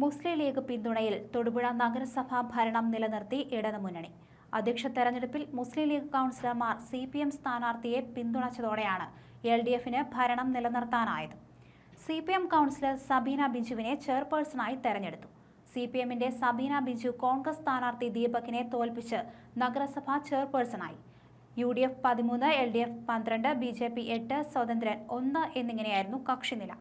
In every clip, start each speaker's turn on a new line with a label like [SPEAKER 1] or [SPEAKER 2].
[SPEAKER 1] മുസ്ലിം league പിന്തുണയിൽ Thodupuzha നഗരസഭാ ഭരണം നിലനിർത്തി ഇടതുമുന്നണി. അധ്യക്ഷ തെരഞ്ഞെടുപ്പിൽ മുസ്ലിം ലീഗ് കൗൺസിലർമാർ സി പി എം സ്ഥാനാർത്ഥിയെ പിന്തുണച്ചതോടെയാണ് എൽ ഡി എഫിന് ഭരണം നിലനിർത്താനായത്. C P M councillor Sabeena ബിജുവിനെ ചെയർപേഴ്സണായി തെരഞ്ഞെടുത്തു. സി പി എമ്മിന്റെ സബീന ബിജു കോൺഗ്രസ് സ്ഥാനാർത്ഥി ദീപകിനെ തോൽപ്പിച്ച് നഗരസഭാ ചെയർപേഴ്സണായി. യു ഡി എഫ് പതിമൂന്ന് എൽ ഡി എഫ് പന്ത്രണ്ട് ബി ജെ പി എട്ട് സ്വതന്ത്രൻ ഒന്ന് എന്നിങ്ങനെയായിരുന്നു കക്ഷിനില.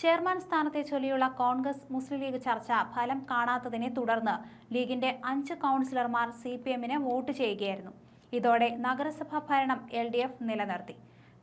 [SPEAKER 1] ചെയർമാൻ സ്ഥാനത്തെ ചൊല്ലിയുള്ള കോൺഗ്രസ് മുസ്ലിം ലീഗ് ചർച്ച ഫലം കാണാത്തതിനെ തുടർന്ന് ലീഗിന്റെ അഞ്ച് കൗൺസിലർമാർ സി പി എമ്മിന് വോട്ട് ചെയ്യുകയായിരുന്നു. ഇതോടെ നഗരസഭാ ഭരണം എൽ ഡി എഫ് നിലനിർത്തി.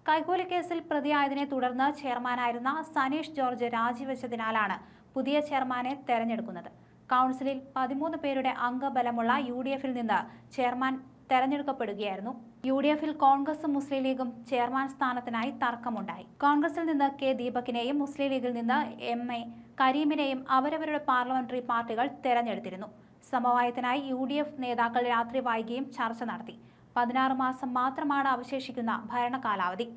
[SPEAKER 1] കൈക്കൂലി കേസിൽ പ്രതിയായതിനെ തുടർന്ന് ചെയർമാനായിരുന്ന സനീഷ് ജോർജ് രാജിവെച്ചതിനാലാണ് പുതിയ ചെയർമാനെ തെരഞ്ഞെടുക്കുന്നത്. കൗൺസിലിൽ പതിമൂന്ന് പേരുടെ അംഗബലമുള്ള യു ഡി എഫിൽ നിന്ന് ചെയർമാൻ തെരഞ്ഞെടുക്കപ്പെടുകയായിരുന്നു. യു ഡി എഫിൽ കോൺഗ്രസും മുസ്ലിം ലീഗും ചെയർമാൻ സ്ഥാനത്തിനായി തർക്കമുണ്ടായി. കോൺഗ്രസിൽ നിന്ന് കെ ദീപകിനെയും മുസ്ലിം ലീഗിൽ നിന്ന് എം എ കരീമിനെയും അവരവരുടെ പാർലമെന്ററി പാർട്ടികൾ തെരഞ്ഞെടുത്തിരുന്നു. സമവായത്തിനായി യു ഡി എഫ് നേതാക്കൾ രാത്രി വൈകിയും ചർച്ച നടത്തി. പതിനാറ് മാസം മാത്രമാണ് അവശേഷിക്കുന്ന ഭരണകാലാവധി.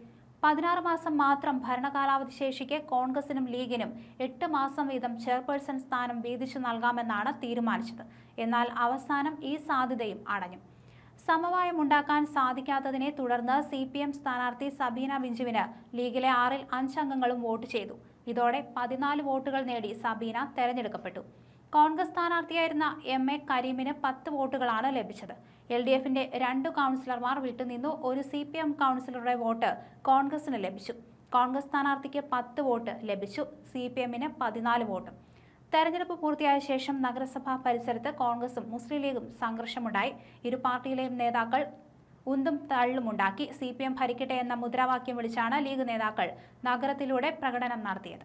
[SPEAKER 1] പതിനാറ് മാസം മാത്രം ഭരണകാലാവധി ശേഷിക്കെ കോൺഗ്രസിനും ലീഗിനും എട്ട് മാസം വീതം ചെയർപേഴ്സൺ സ്ഥാനം വീതിച്ചു നൽകാമെന്നാണ് തീരുമാനിച്ചത്. എന്നാൽ അവസാനം ഈ സാധ്യതയും അടഞ്ഞു. സമവായമുണ്ടാക്കാൻ സാധിക്കാത്തതിനെ തുടർന്ന് സി പി എം സ്ഥാനാർത്ഥി സബീന ബിഞ്ചുവിന് ലീഗിലെ ആറിൽ അഞ്ചംഗങ്ങളും വോട്ട് ചെയ്തു. ഇതോടെ പതിനാല് വോട്ടുകൾ നേടി സബീന തെരഞ്ഞെടുക്കപ്പെട്ടു. കോൺഗ്രസ് സ്ഥാനാർത്ഥിയായിരുന്ന എം എ കരീമിന് പത്ത് വോട്ടുകളാണ് ലഭിച്ചത്. എൽ ഡി എഫിന്റെ രണ്ട് കൗൺസിലർമാർ വിട്ടുനിന്നു ഒരു സി പി എം കൗൺസിലറുടെ വോട്ട് കോൺഗ്രസിന് ലഭിച്ചു. കോൺഗ്രസ് സ്ഥാനാർത്ഥിക്ക് പത്ത് വോട്ട് ലഭിച്ചു. സി പി എമ്മിന് പതിനാല് വോട്ടും. തെരഞ്ഞെടുപ്പ് പൂർത്തിയായ ശേഷം നഗരസഭാ പരിസരത്ത് കോൺഗ്രസും മുസ്ലിം ലീഗും സംഘർഷമുണ്ടായി. ഇരു പാർട്ടിയിലെയും നേതാക്കൾ ഉന്തും തള്ളുമുണ്ടാക്കി സി പി എം ഭരിക്കട്ടെ എന്ന മുദ്രാവാക്യം വിളിച്ചാണ് ലീഗ് നേതാക്കൾ നഗരത്തിലൂടെ പ്രകടനം നടത്തിയത്.